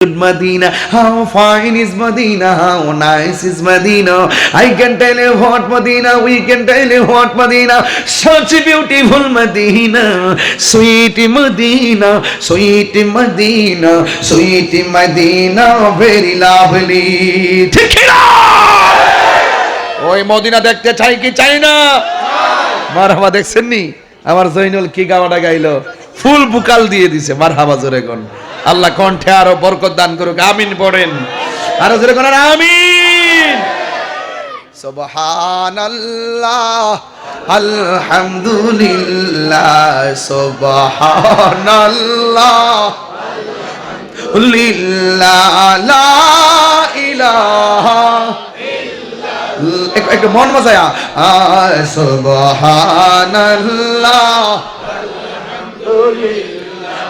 good Medina, how fine is Medina, how nice is Medina. I can tell you what Medina, we can tell you what Medina. Such a beautiful Medina, sweet Medina, sweet Medina, sweet Medina, very lovely. ওই Medina দেখতে চাই কি চাই না মারহাবা দেখছেন নি আমার জৈনুল কি গাওয়াটা গাইলো ফুল বুকাল দিয়ে দিছে মারহাবা জোরে কোন আল্লাহ কণ্ঠে আরও বরকত দান করুক, আমিন পড়েন। আরও জোরে কোন আমিন। সুবহানাল্লাহ, আলহামদুলিল্লাহ, সুবহানাল্লাহ একটু মন মজায়া সুবহানাল্লাহ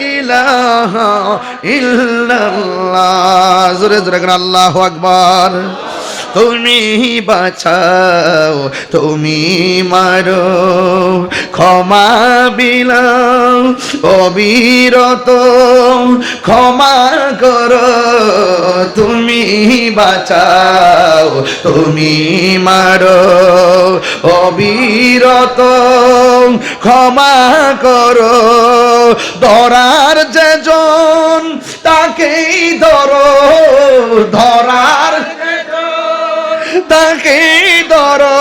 ইলাহা ইল্লাল্লাহ। জোরে জোরে আল্লাহু আকবার। তুমি বাঁচাও, তুমি মারো, ক্ষমা বিলাও, অবিরত ক্ষমা করো, তুমি বাঁচাও, তুমি মারো, অবিরত ক্ষমা করো। ধরার যেজন তাকেই ধরো, ধরার তাকে ধরো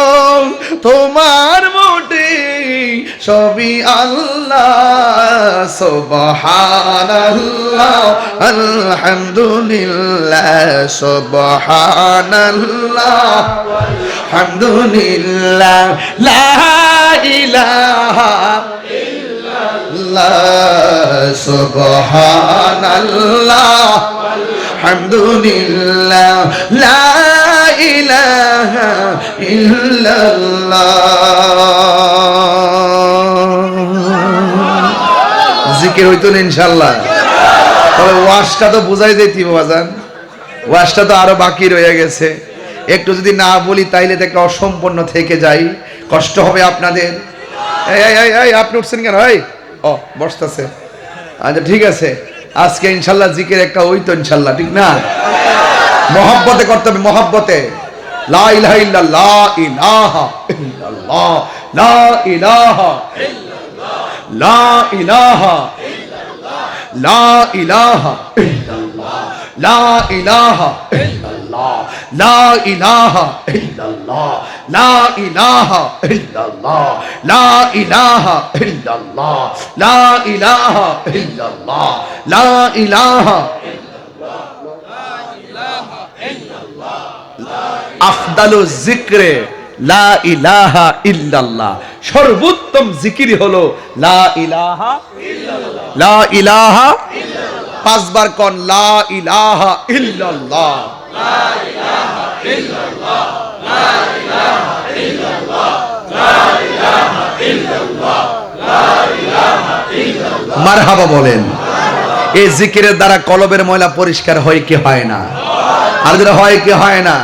তোমার মোটে সবই আল্লাহ সুবহানাল্লাহ আলহামদুলিল্লাহ সুবহানাল্লাহ আলহামদুলিল্লাহ লা ইলাহা সুবহানাল্লাহ আলহামদুলিল্লাহ, লা ইলাহা ইল্লাল্লাহ। জিকির হইতো না ইনশাআল্লাহ। তবে ওয়াশটা তো বুঝাই যেতি বাজান। ওয়াশটা তো আরও বাকি রয়ে গেছে। একটু যদি না বলি, তাইলে দেখে অসম্পূর্ণ থেকে যাই। কষ্ট হবে আপনাদের। এই, আপনি উঠছেন কেন? এই, ও, বসতেছে। আচ্ছা ঠিক আছে। আজকে ইনশাল্লাহ জিকির একটা ওই তো ইনশাল্লাহ, ঠিক না? মহাব্বতে করতে হবে, মহাব্বতে। লা ইলাহা লা লা لا إله إلا الله لا إله إلا الله لا إله إلا الله لا إله إلا الله لا إله إلا الله لا إله إلا الله لا إله إلا الله أفضل الذكر লা ইলাহা ইল্লাল্লাহ। সর্বোত্তম জিকির হলো লা ইলাহা লা ইলাহা পাঁচবার কন লা ইলাহা ইল্লাল্লাহ। মারহাবা বলেন এই জিকিরের দ্বারা কলবের ময়লা পরিষ্কার হয় কি হয় না? আর হয় কি হয় না?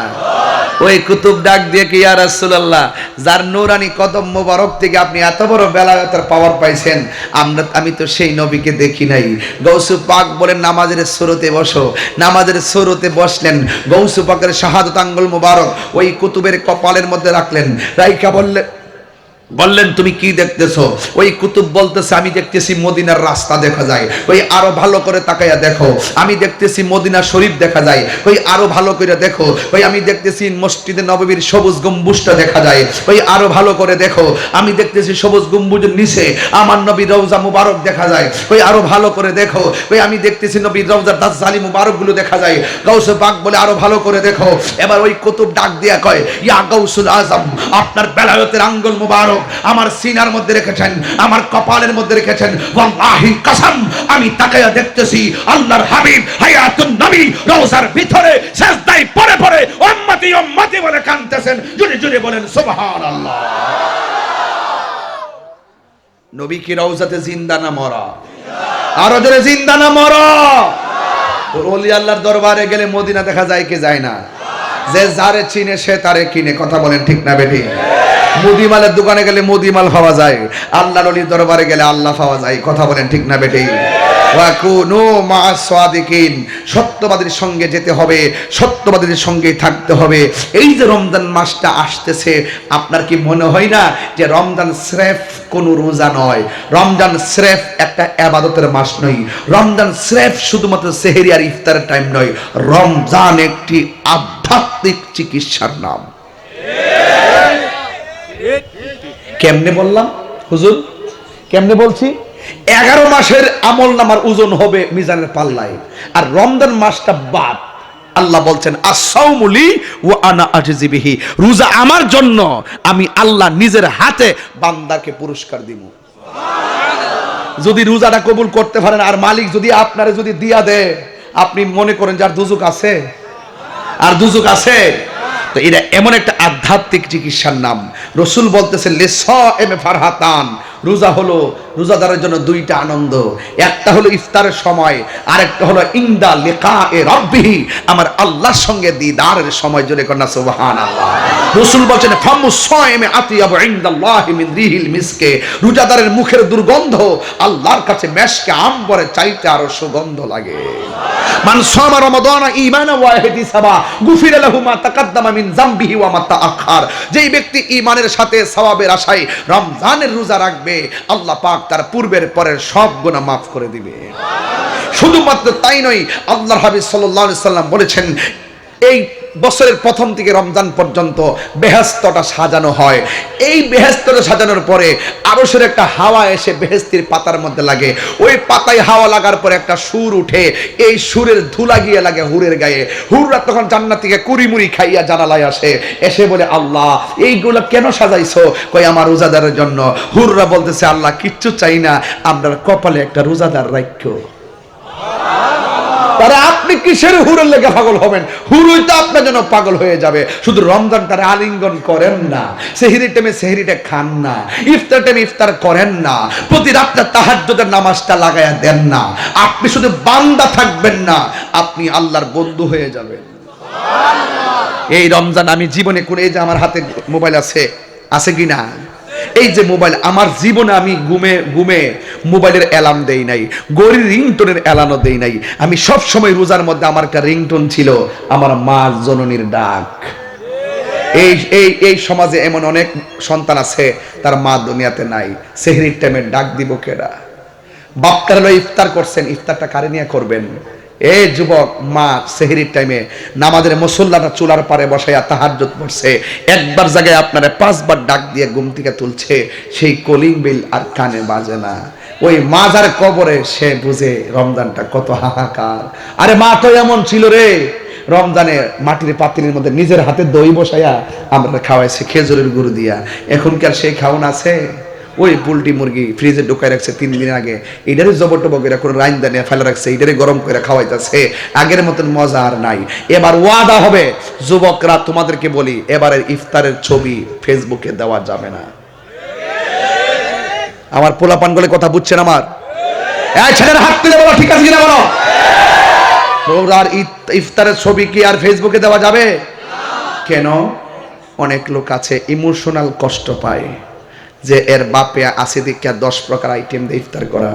ওই কুতুব ডাক দিয়ে কি, ইয়া রাসূলুল্লাহ, যার নুরানি কদম মোবারক থেকে আপনি এত বড় বেলায়তের পাওয়ার পাইছেন, আমরা, আমি তো সেই নবীকে দেখি নাই। গৌসু পাক বলেন, নামাজের সুরতে বসো। নামাজের সুরতে বসলেন গৌসু পাকের শাহাদত আঙ্গুল মোবারক ওই কুতুবের কপালের মধ্যে রাখলেন। রাইকা বললেন বললেন, তুমি কি দেখতেছো? ওই কুতুব বলতেছে, আমি দেখতেছি মদিনার রাস্তা দেখা যায়। ওই আরও ভালো করে তাকাইয়া দেখো। আমি দেখতেছি মদিনা শরীফ দেখা যায়। ওই আরও ভালো করে দেখো। ওই আমি দেখতেছি মসজিদে নববীর সবুজ গম্বুজটা দেখা যায়। ওই আরও ভালো করে দেখো। আমি দেখতেছি সবুজ গম্বুজের নিচে আমার নবী রওজা মুবারক দেখা যায়। ওই আরও ভালো করে দেখো। ওই আমি দেখতেছি নবী রওজার দাজ্জালি মুবারকগুলো দেখা যায়। গাউসে পাক বলে আরও ভালো করে দেখো। এবার ওই কুতুব ডাক দিয়া কয়, ইয়া গাউসুল আজম, আপনার বেলায়তের আঙ্গুল মুবারক। হোক আমার সিনার মধ্যে রেখেছেন, আমার কপালের মধ্যে রেখেছেন। ওয়াল্লাহি কসম, আমি তাকায়া দেখতেছি আল্লাহর হাবিব হায়াতুন নবী রওজার ভিতরে, সেজদায় পড়ে পড়ে উম্মতি উম্মতি বলে কাঁদতেছেন। জুড়ে জুড়ে বলেন, সুবহানাল্লাহ। নবী কি রওজাতে জিন্দা না মরা? আরও জোরে, জিন্দা না মরা? ওর অলি আল্লাহর দরবারে গেলে মদিনা দেখা যায় কি যায় না? যে যারে চিনে সে তারে কিনে, কথা বলেন ঠিক না বেটি মুদিমালের দোকানে গেলে মুদিমাল পাওয়া যায়। আল্লাহর অলির দরবারে গেলে আল্লাহ পাওয়া যায়। কথা বলেন ঠিক না বেটি ওয়াকুনু মা সাদিকিন। সত্যবাদীর সঙ্গে যেতে হবে, সত্যবাদীর সঙ্গে থাকতে হবে। এই যে রমজান মাসটা আসতেছে, আপনার কি মনে হয় না যে রমজান স্রেফ কোনো রোজা নয়? রমজান স্রেফ একটা আবাদতের মাস নয়। রমজান স্রেফ শুধুমাত্র সেহেরি আর ইফতারের টাইম নয়। রমজান একটি আধ্যাত্মিক চিকিৎসার নাম। কেমনে বললাম? হুজুর, কেমনে বলছি? এগারো মাসের আমল নামার ওজন হবে মিজানের পাল্লায়, আর রমজান মাসটা বাদ। আল্লাহ বলছেন আসাউমুলি ও আনা আজজিবিহি রোজা আমার জন্য, আমি আল্লাহ নিজের হাতে বান্দাকে পুরস্কার দিব। যদি রোজাটা কবুল করতে পারেন, আর মালিক যদি আপনারে যদি দিয়া দেয়, আপনি মনে করেন যার দুজুক আছে। আর দুজুক আছে। তো এটা এমন একটা আধ্যাত্মিক চিকিৎসার নাম। রসুল বলতেছে লেস এম ফারহাতান। রোজা হলো রোজাদারের জন্য দুইটা আনন্দ। একটা হলো ইফতারের সময় আর একটা হলো ইন্দা লেখা এ রব্বিহি, আমার আল্লাহর সঙ্গে দিদারের সময়। জোরে কন্যা সুবহান আল্লাহ রসুল বলছেন সয়মে মিন রিহিল মিসকে। রোজাদারের মুখের দুর্গন্ধ আল্লাহর কাছে মেশকে আম্বরে চাইতে আরও সুগন্ধ লাগে। মান সামা রমাদান গুফিরা লাহু মা তাকাদ্দামা মিন ওয়া মা তাআখার। যেই ব্যক্তি ঈমানের সাথে সওয়াবের আশায় রমজানের রোজা রাখবে, আল্লাহ পাক তার পূর্বের পরের সব গুনাহ মাফ করে দিবে। শুধুমাত্র তাই নয়, আল্লাহর হাবিব সাল্লাল্লাহু আলাইহি সাল্লাম বলেছেন, এই বছরের প্রথম থেকে রমজান পর্যন্ত বেহেস্তটা সাজানো হয়। এই বেহেস্তটা সাজানোর পরে আরশের একটা হাওয়া এসে বেহেস্তির পাতার মধ্যে লাগে। ওই পাতায় হাওয়া লাগার পরে একটা সুর উঠে, এই সুরের ধুলা গিয়ে লাগে হুরের গায়ে। হুররা তখন জান্নাত থেকে কুড়িমুড়ি খাইয়া জানালায় আসে, এসে বলে, আল্লাহ, এইগুলো কেন সাজাইছো? কই আমার রোজাদারের জন্য। হুররা বলতেছে, আল্লাহ, কিচ্ছু চাই না আপনার কপালে একটা রোজাদার রাখ্য তারা আপনি কিসের হুরের লেগে পাগল হবেন? হুরুই তো আপনার জন্য পাগল হয়ে যাবে। শুধু রমজান তারা আলিঙ্গন করেন না, সেহিরি টাইমে সেহিরিটা খান না, ইফতার টাইমে ইফতার করেন না, প্রতি রাত্রে তাহাজ্জুদের নামাজটা লাগায়া দেন না। আপনি শুধু বান্দা থাকবেন না, আপনি আল্লাহর বন্ধু হয়ে যাবেন। এই রমজান আমি জীবনে করে এই যে আমার হাতে মোবাইল আছে আছে কি না এই যে মোবাইল, আমার জীবনে আমি ঘুমে ঘুমে মোবাইলের অ্যালার্ম দেই নাই গরির রিংটোনের অ্যালার্মও দেই নাই। আমি সব সময় রোজার মধ্যে আমার একটা রিংটোন ছিল, আমার মা জননীর ডাক। এই এই এই সমাজে এমন অনেক সন্তান আছে, তার মা দুনিয়াতে নাই। সেহরির টাইমে ডাক দিব কেডা? বাপটার হলো ইফতার করছেন, ইফতারটা কারে নিয়ে করবেন? এ যুবক, মা, সেহরির টাইমে নামাজের মুসল্লাটা চুলার পারে বসাইয়া তাহাজ্জুদ পড়ছে। একবার জায়গায় আপনারা পাঁচবার ডাক দিয়ে ঘুম থেকে তুলছে, সেই কলিং বিল আর কানে বাজে না। ওই মাজার কবরে সে বুঝে রমজানটা কত হাহাকার। আরে মা তো এমন ছিল রে। রমজানে মাটির পাতিলের মধ্যে নিজের হাতে দই বসাইয়া আমরা খাওয়াইছি খেজুরের গুরু দিয়া। এখনকার সেই খাওন আছে? ওই পোলট্রি মুরগি ফ্রিজে ঢুকাই রাখছে তিন দিন আগে। এটারে জবর টবক করে কোনো রাইন দানিয়া ফেলে রাখছে এটারে গরম করে খাওয়াইতেছে। আগের মতন মজা আর নাই। এবার ওয়াদা হবে, যুবকরা তোমাদেরকে বলি, এবারের ইফতারের ছবি ফেসবুকে দেওয়া যাবে না। আমার পোলাপান বলে কথা বুঝছেন আমার? ছেলের হাত তুলে বলো, ঠিক আছে কিনা বলো? আর ইফ- ইফতারের ছবি কি আর ফেসবুকে দেওয়া যাবে? কেন? অনেক লোক আছে, ইমোশনাল কষ্ট পায়। যে এর বাপে আসে দিকে দশ প্রকার আইটেম দিয়ে ইফতার করা।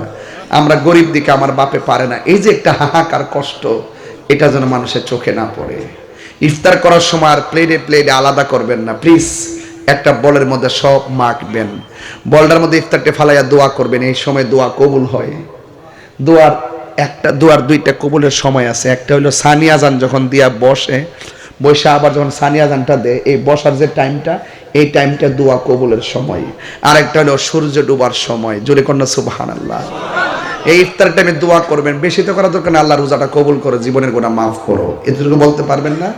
আমরা গরিব দিকে আমার বাপে পারে না। এই যে একটা হাহাকার কষ্ট, এটা যেন মানুষের চোখে না পড়ে। ইফতার করার সময় আর প্লেটে প্লেটে আলাদা করবেন না। প্লিজ একটা বলের মধ্যে সব মাখবেন। বলটার মধ্যে ইফতারটা ফালাইয়া দোয়া করবেন। এই সময় দোয়া কবুল হয়। দোয়ার একটা, দোয়ার দুইটা কবুলের সময় আছে। একটা হলো সানিয়া যান যখন দিয়া বসে বসে আবার যখন সানিয়া যানটা দেয়, এই বসার যে টাইমটা এই টাইমটা দোয়া কবুলের সময়। আর একটা হলো সূর্য ডুবার সময়। জোরে কন্যা সুবাহান আল্লাহ এই ইফতার টাইমে দোয়া করবেন। বেশি তো করা দরকার আল্লাহ রোজাটা কবুল করো জীবনের গোনা মাফ করো। এটুকু বলতে পারবেন না?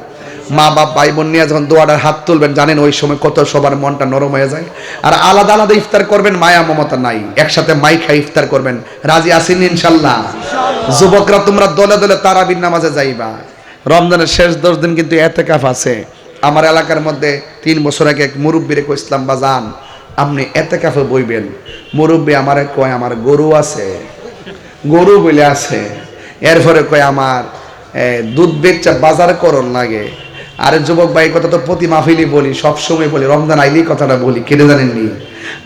মা বাপ ভাই বোন নিয়ে যখন দোয়াটার হাত তুলবেন, জানেন ওই সময় কত সবার মনটা নরম হয়ে যায়। আর আলাদা আলাদা ইফতার করবেন, মায়া মমতা নাই। একসাথে মাই খাই ইফতার করবেন। রাজি আসেন ইনশাল্লাহ যুবকরা তোমরা দলে দলে তারাবির নামাজে যাইবা। রমজানের শেষ দশ দিন কিন্তু এতেকাফ আছে। আমার এলাকার মধ্যে তিন বছর আগে এক মুরব্বীরে কইসলাম বা যান আপনি এতেকাফে বইবেন? মুরব্বী আমারে কয়, আমার গরু আছে, গরু বলে আছে। এরপরে কয়, আমার দুধ বেচা বাজার করণ লাগে। আরে যুবক ভাই কথা তো প্রতি মাহফিলি বলি, সবসময় বলি, রমজান আইলেই কথাটা বলি কেটে জানেননি?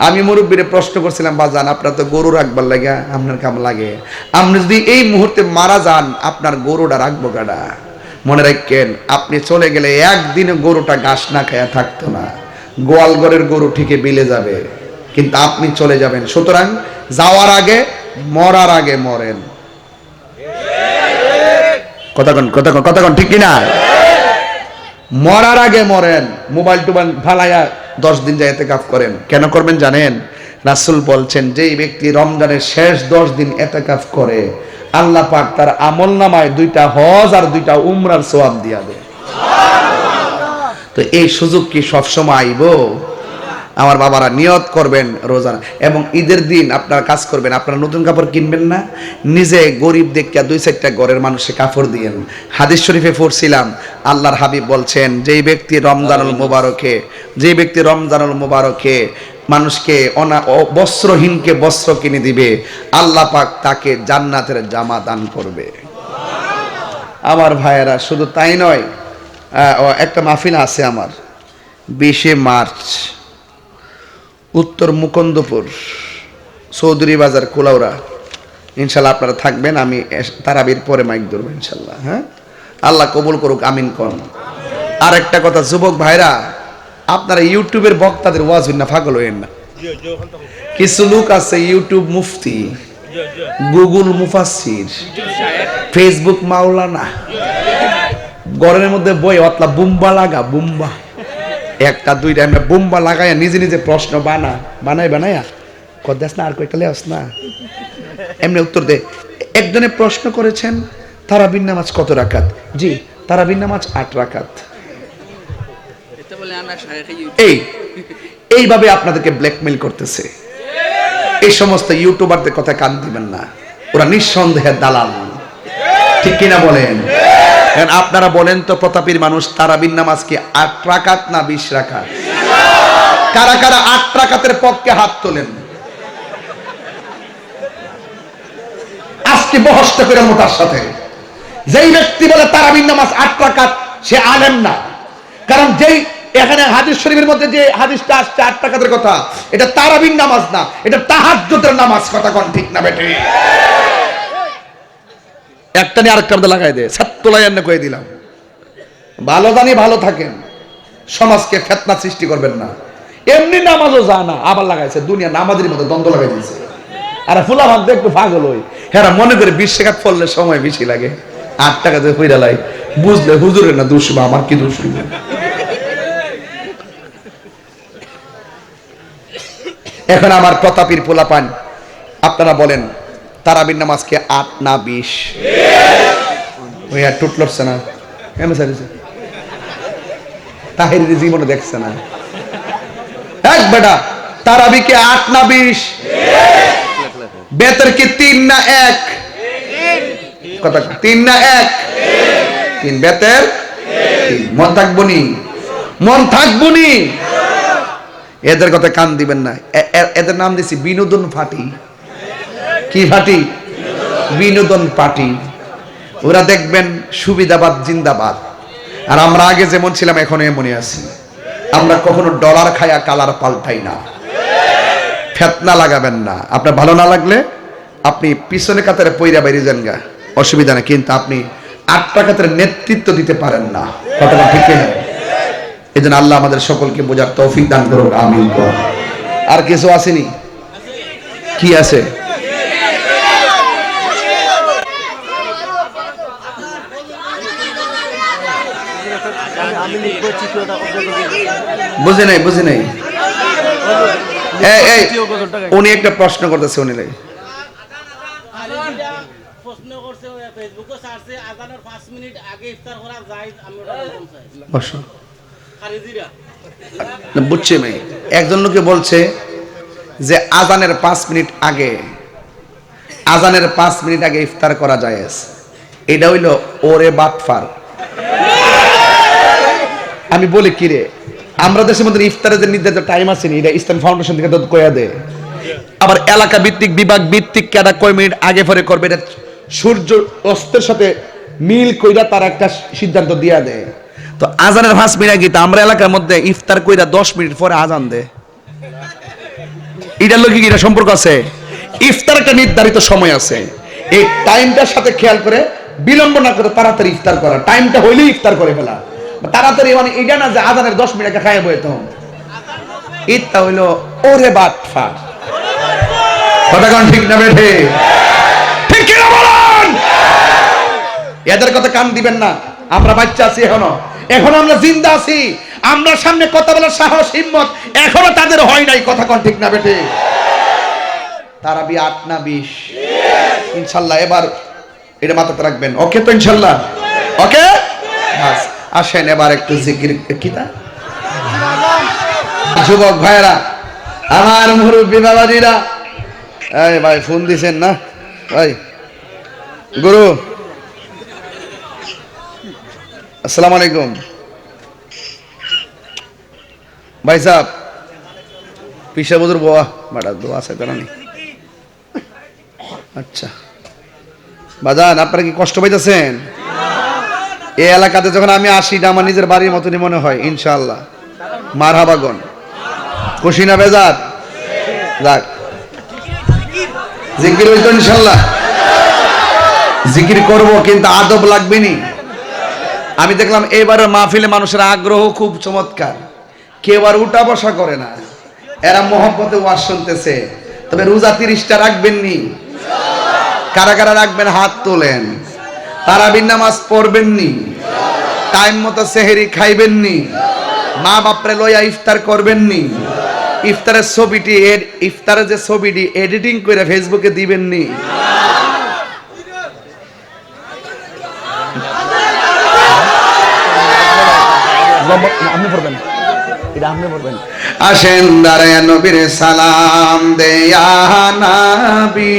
আমি মুরব্বীরে প্রশ্ন করছিলাম বা যান আপনার তো গরু রাখবার লাগে, আপনার কাম লাগে? আপনি যদি এই মুহূর্তে মারা যান, আপনার গরুটা রাখব গাডা মনে রাখেন, আপনি চলে গেলে একদিনে গরুটা ঘাস না খায়া থাকতো না। গোয়ালঘরের গরু ঠিকই বিলে যাবে, কিন্তু আপনি চলে যাবেন। সুতরাং যাওয়ার আগে, মরার আগে মরেন। কথাক্ষণ কথাক্ষণ কথাক্ষণ ঠিক কিনা? মরার আগে মরেন। মোবাইল টোবাইল ফালাইয়া দশ দিন যায় এতে কাফ করেন। কেন করবেন জানেন? রাসুল বলছেন, যেই ব্যক্তি রমজানের শেষ দশ দিন এতে কাফ করে, আল্লাহ পাক তার আমল নামায় দুইটা হজ আর দুইটা উমরার সোয়াব দিয়া দেয়। তো এই সুযোগ কি সবসময় আইব? আমার বাবারা নিয়ত করবেন রোজা এবং ঈদের দিন আপনারা কাজ করবেন, আপনারা নতুন কাপড় কিনবেন না? নিজে গরিব দেখিয়া দুই চারটা ঘরের মানুষে কাপড় দিয়েন। হাদিস শরীফে পড়ছিলাম, আল্লাহর হাবিব বলছেন, যেই ব্যক্তি রমজানুল মুবারকে যে ব্যক্তি রমজানুল মুবারকে মানুষকে অনা বস্ত্রহীনকে বস্ত্র কিনে দিবে, আল্লাহ পাক তাকে জান্নাতের জামা দান করবে। আমার ভাইয়েরা, শুধু তাই নয় একটা মাহফিল আছে আমার, বিশে মার্চ, উত্তর মুকন্দপুর, চৌধুরী বাজার কোলাউরা ইনশাল্লাহ আপনারা থাকবেন, আমি তারাবির পরে মাইক ধরবো, ইনশাল্লাহ হ্যাঁ? আল্লাহ কবুল করুক, আমিন কন আর একটা কথা, যুবক ভাইরা আপনারা ইউটিউবের বক্তাদের ওয়াজ হইন না, পাগল হইন না। কিছু লোক আছে ইউটিউব মুফতি, গুগল মুফাসির ফেসবুক মাওলানা গরমের মধ্যে বই, অতলা বুম্বা লাগা, বুম্বা। একটা, দুইটা আমরা বুম্বা লাগাইয়া নিজে নিজে প্রশ্ন বানা বানাই বানাইয়া কদাস না, আর কয়েকটা লেস না? এমনি উত্তর দে। একজনে প্রশ্ন করেছেন তারাবিন নামাজ কত রাকাত? জি তারাবিন নামাজ আট রাকাত এটা বলে আনা শায়েখে এই এইভাবে আপনাদেরকে ব্ল্যাকমেল করতেছে। এই সমস্ত ইউটিউবারদের কথা কান দিবেন না। ওরা নিঃসন্দেহে দালাল। ঠিক কিনা বলেন? কারণ আপনারা বলেন তো, প্রতাপীর মানুষ তারাবিন নামাজ কি আট রাকাত না বিশ রাকাত? কারা কারা আট রাকাতের পক্ষে হাত তোলেন? আজকে বহস্ত করে মোটার সাথে। যেই ব্যক্তি বলে তারাবিন নামাজ আট রাকাত, সে আলেম না। কারণ যেই এখানে হাদিস শরীফের মধ্যে যে হাদিসটা আসছে আট টাকাতের কথা, এটা তারাবিন নামাজ না, এটা তাহাজ্জুদের নামাজ কথা কোন ঠিক না বেটে একটা নিয়ে আরেকটা মধ্যে লাগাই দে, ছাত্রলাই এনে কয়ে দিলাম। ভালো জানি ভালো থাকেন, সমাজকে ফেতনা সৃষ্টি করবেন না। এমনি নামাজও যা না, আবার লাগাইছে, দুনিয়া নামাজের মধ্যে দ্বন্দ্ব লাগাই দিয়েছে। আর ফুলা ভাগ একটু পাগল হই। হ্যাঁ মনে করে বিশ টাকা পড়লে সময় বেশি লাগে। আট টাকা দিয়ে হইরা লাই, বুঝলে হুজুরের না দোষ আমার কি দোষ এখন আমার প্রতাপীর পোলা পান আপনারা বলেন, তারাবির নামাজকে আট না বিশ? না। জীবনে দেখছে না। এক বেটা, তারাবিকে আট না বিশ? বেতর কি তিন না এক? কথা তিন না এক? তিন। বেতের মন থাকব নি? মন থাকব নি? এদের কথা কান দিবেন না। এদের নাম দিছি বিনোদন ফাটি কি ফাটি বিনোদন পার্টি। ওরা দেখবেন সুবিধাবাদ জিন্দাবাদ। আর আমরা আগে যেমন ছিলাম এখন এমনই আছি। আমরা কখনো ডলার খায়া কালার পাল্টাই না। ফেতনা লাগাবেন না। আপনার ভালো না লাগলে আপনি পিছনে কাতারে পইরা বাইরে যান গা। অসুবিধা নেই, কিন্তু আপনি আটটা কাতারে নেতৃত্ব দিতে পারেন না। কথাটা ঠিক এই জন্য আল্লাহ আমাদের সকলকে বোঝার তৌফিক দান করুক, আমিন কর। আর কিছু আসেনি? কি আছে? বুঝে নাই বুঝে নাই। উনি একটা প্রশ্ন করতেছে উনি লাই। প্রশ্ন করছে ফেসবুকে ছাড়ছে আজানের পাঁচ মিনিট আগে ইফতার করা যায় আমি বুঝছি মেয়ে একজন লোকে বলছে যে আজানের পাঁচ মিনিট আগে, আজানের পাঁচ মিনিট আগে ইফতার করা যায় এটা হইল ওরে বাটফার আমি বলি কি রে, আমরা দেশের মধ্যে ইফতারের যে নির্ধারিত টাইম আছে এটা ইসলাম ফাউন্ডেশন থেকে তো কয়া দেয় আবার এলাকা ভিত্তিক বিভাগ ভিত্তিক কেডা কয় মিনিট আগে পরে করবে, এটা সূর্য অস্তের সাথে মিল কইরা তার একটা সিদ্ধান্ত দিয়া দেয়। তো আজানের পাঁচ মিনিট আগে আমরা এলাকার মধ্যে ইফতার কইরা দশ মিনিট পরে আজান দেয়। এটার লোক এটা সম্পর্ক আছে? ইফতার একটা নির্ধারিত সময় আছে। এই টাইমটার সাথে খেয়াল করে, বিলম্ব না করে তাড়াতাড়ি ইফতার করা। টাইমটা হইলেই ইফতার করে ফেলা। তাড়াতাড়ি মানে এটা না যে আজানের দশ মিনিট আগে খাইয়ে বইতে ইটটা হইল, ওরে বাট ফাট কথা কোন ঠিক না বেঠে? ঠিক কিনা বলেন? এদের কথা কান দিবেন না। আমরা বাচ্চা আছি এখনও। এখনও আমরা জিন্দা আছি। আমরা সামনে কথা বলার সাহস, হিম্মত এখনও তাদের হয় নাই, কথা কোন ঠিক না বেটে তারা বি আট না বিশ। ইনশাল্লাহ, এবার এটা মাথাতে রাখবেন। ওকে তো ইনশাল্লাহ? ওকে? আসেন, এবার একটু জিকির কিতা যুবক ভাইরা আমার মুরব্বী বাবাজিরা। এই ভাই, ফোন দিছেন না? ভাই, গুরু। আসসালামু আলাইকুম। ভাই সাহেব পিসা বুজুর বোয়া বাটা দোয়া আছে তারা আচ্ছা। বাজান, আপনারা কি কষ্ট পাইতেছেন? এই এলাকাতে যখন আমি আসি, এটা আমার নিজের বাড়ির মতনই মনে হয়, ইনশাআল্লাহ। মার হাবাগন খুশি না বেজার? যাক। জিকির ইনশাল্লাহ জিকির করব, কিন্তু আদব লাগবে নি। আমি দেখলাম এবারের মাহফিলে মানুষের আগ্রহ খুব চমৎকার। কেউ আর উঠা বসা করে না। এরা মহব্বতে ওয়াজ শুনতেছে। তবে রোজা তিরিশটা রাখবেন নি? কারা কারা রাখবেন হাত তোলেন? তারাবির নামাজ পড়বেন নি? টাইম মতো সেহেরি খাইবেন নি? মা বাপরে লইয়া ইফতার করবেন নি? ইফতারের ছবিটি ইফতারের যে ছবিটি এডিটিং করে ফেসবুকে দিবেন আপনি পড়বেন। এটা আপনি আসেন দাঁড়ায় নবীর সালাম দেয়া নাবি।